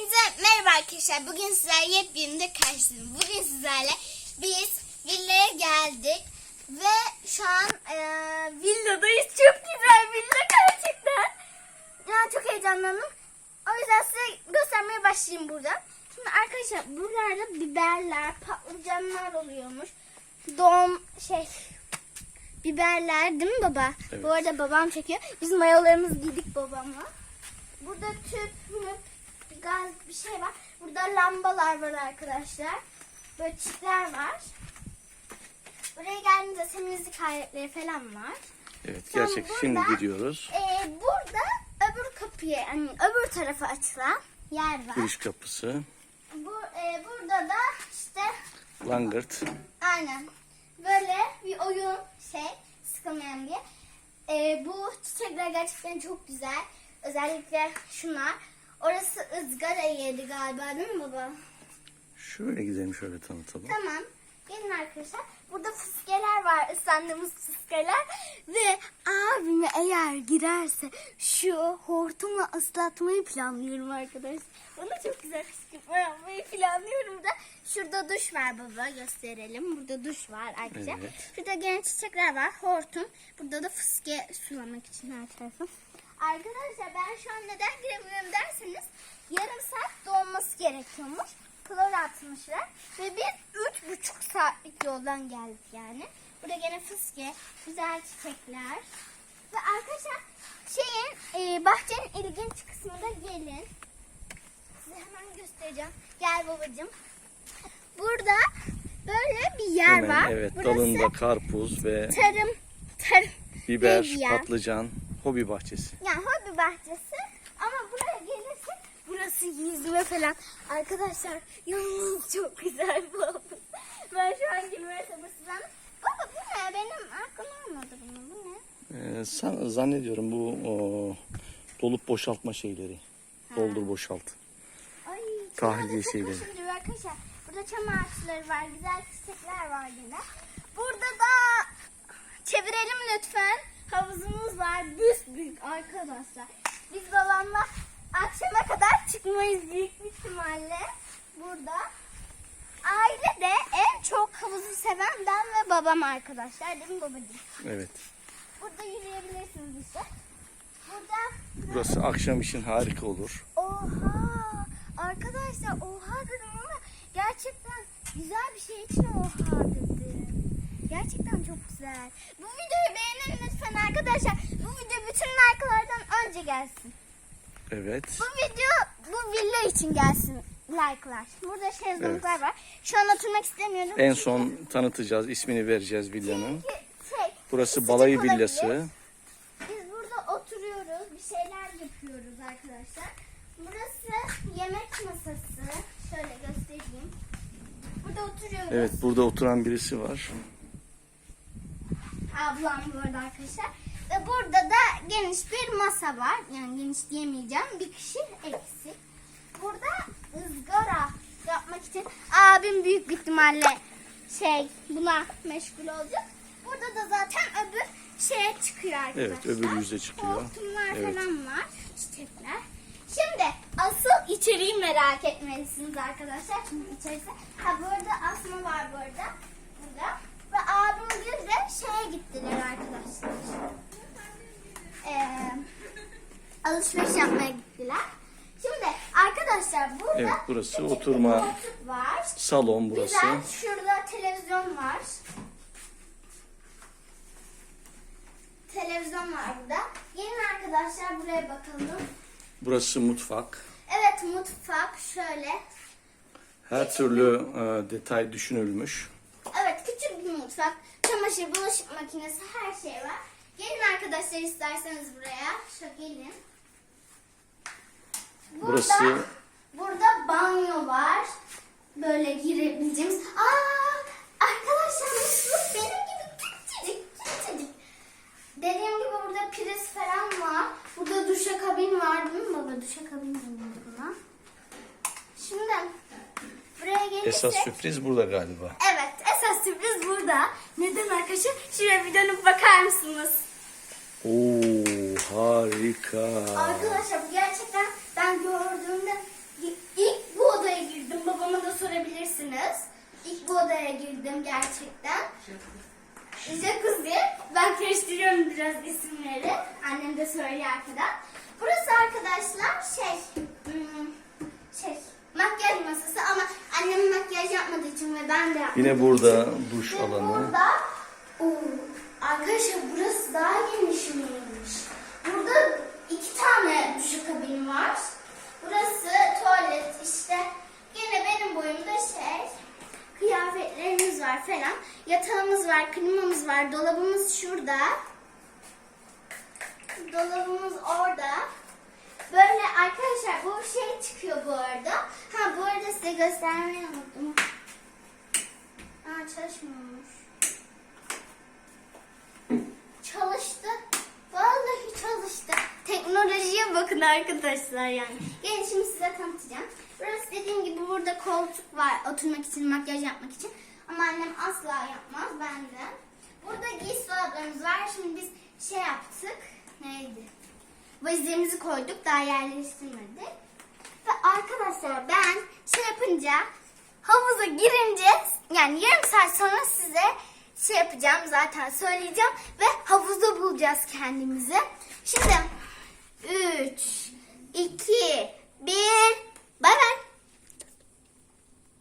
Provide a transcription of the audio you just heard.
Hepinize merhaba arkadaşlar. Bugün sizlerle yepyeni de karşınızdayım. Bugün sizlerle biz villaya geldik. Ve şu an eee, villadayız. Çok güzel villa gerçekten. Ya çok heyecanlandım. O yüzden size göstermeye başlayayım buradan. Şimdi arkadaşlar buralarda biberler, patlıcanlar oluyormuş. Doğum şey biberler değil mi baba? Evet. Bu arada babam çekiyor. Biz mayolarımızı giydik babamla. Burada tüp, müp, gaz bir şey var. Burada lambalar var arkadaşlar. Böyle çitler var. Buraya geldiğinizde temizlik aletleri falan var. Evet Sonra gerçek burada- şimdi gidiyoruz. Ee, burada öbür kapıya, yani öbür tarafa açılan yer var. Giriş kapısı. Bu, e, burada da işte Langırt. Aynen. Böyle bir oyun şey sıkılmayan diye. Ee, bu çiçekler gerçekten çok güzel. Özellikle şunlar. Orası ızgara yeri galiba değil mi baba? Şöyle gidelim şöyle tanıtalım. Tamam. Gelin arkadaşlar. Burada fıskeler var. ıslandığımız fıskeler. Ve abime eğer girerse şu hortumla ıslatmayı planlıyorum arkadaşlar. Ona çok güzel fıskırtma yapmayı planlıyorum da. Şurada duş var baba. Gösterelim. Burada duş var arkadaşlar. Evet. Şurada gene çiçekler var. Hortum. Burada da fıske sulamak için her tarafı. Arkadaşlar ben şu an neden giremiyorum derseniz yarım saat dolması gerekiyormuş. Klor atmışlar. Ve biz üç buçuk saatlik yoldan geldik yani. Burada gene fıske, güzel çiçekler. Ve arkadaşlar şeyin e, bahçenin ilginç kısmına gelin. Size hemen göstereceğim. Gel babacığım. Burada böyle bir yer Hemen, var. evet Burası dalında karpuz ve tarım, tarım. biber, patlıcan, hobi bahçesi. Yani hobi bahçesi ama buraya gelirse burası yüzme falan. Arkadaşlar yalnız çok güzel bu havuz. Ben şu an girmeye sabırsızlandım. Baba bu ne? Benim aklım almadı bunu. Bu ne? Ee, san- zannediyorum bu o, dolup boşaltma şeyleri. Doldur boşalt. Ay, çok şeyleri. arkadaşlar. Burada çam ağaçları var. Güzel çiçekler var yine. Burada da çevirelim lütfen. Havuzumuz var. Büyük arkadaşlar. Biz babamla akşama kadar çıkmayız büyük bir ihtimalle. Burada. Aile de en çok havuzu seven ben ve babam arkadaşlar. Değil mi babacığım? Evet. Burada yürüyebilirsiniz işte. Burada Burası akşam için harika olur. Oha! Arkadaşlar oha dedim ama gerçekten güzel bir şey için oha dedim. Gerçekten çok güzel. Bu videoyu beğenin lütfen arkadaşlar. Bu video bütün like'lardan önce gelsin. Evet. Bu video bu villa için gelsin like'lar. Burada şezlonglar var. Şu an oturmak istemiyorum. En son tanıtacağız, ismini vereceğiz villanın. Çünkü şey, Burası balayı olabilir. villası. Biz burada oturuyoruz, bir şeyler yapıyoruz arkadaşlar. Burası yemek masası. Şöyle göstereyim. Burada oturuyoruz. Evet, burada oturan birisi var. Ablam bu arada arkadaşlar. Ve burada da geniş bir masa var. Yani geniş diyemeyeceğim. Bir kişi eksik. Burada ızgara yapmak için abim büyük bir ihtimalle şey buna meşgul olacak. Burada da zaten öbür şeye çıkıyor arkadaşlar. Evet, öbür yüze çıkıyor. Hortumlar Evet. falan var. Çiçekler. Şimdi asıl içeriği merak etmelisiniz arkadaşlar. Çünkü içerisi. Ha burada asma var burada. Burada. Abim bir de şeye gittiler arkadaşlar. Ee, alışveriş yapmaya gittiler. Şimdi arkadaşlar burada Evet, burası küçük bir oturma koltuk var. Salon burası. Güzel. Şurada televizyon var. Televizyon var burada. Gelin arkadaşlar buraya bakalım. Burası mutfak. Evet mutfak şöyle. Her türlü e, detay düşünülmüş. Evet küçük bir mutfak. Çamaşır, bulaşık makinesi her şey var. Gelin arkadaşlar isterseniz buraya. Şöyle gelin. Burada, Burası- burada banyo var. Böyle girebileceğimiz. Aa, arkadaşlar musluk benim gibi küçücük küçücük. Dediğim gibi burada priz falan var. Burada duşakabin var değil mi baba? Duşakabin deniyor buna. Şimdi buraya gelirsek. Esas sürpriz burada galiba. Evet, esas sürpriz burada. Neden arkadaşlar. Şuraya bir dönüp bakar mısınız? Oo harika. Arkadaşlar bu gerçekten ben gördüğümde ilk bu odaya girdim. Babama da sorabilirsiniz. İlk bu odaya girdim gerçekten. Jacuzzi. Ben karıştırıyorum biraz isimleri. Annem de söylüyor arkadan. Burası arkadaşlar şey hmm, şey makyaj masası ama annem makyaj yapmadığı için ve ben de yapmadım. Yine burada duş alanı. Burada Arkadaşlar burası daha geniş miymiş? Burada iki tane duşakabin var. Burası tuvalet işte. Gene benim boyumda şey. Kıyafetlerimiz var falan. Yatağımız var, klimamız var, dolabımız şurada. Dolabımız orada. Böyle arkadaşlar bu şey çıkıyor bu arada. Ha bu arada size göstermeyi unuttum. Aa çalışmıyormuş. bakın arkadaşlar yani. Gelin şimdi size tanıtacağım. Burası dediğim gibi burada koltuk var oturmak için, makyaj yapmak için. Ama annem asla yapmaz, ben de. Burada giysi dolaplarımız var. Şimdi biz şey yaptık. Neydi? Valizlerimizi koyduk, daha yerleştirmedik. Ve arkadaşlar ben şey yapınca havuza girince yani yarım saat sonra size şey yapacağım zaten söyleyeceğim ve havuzda bulacağız kendimizi. Şimdi 3, 2, 1, bay bay.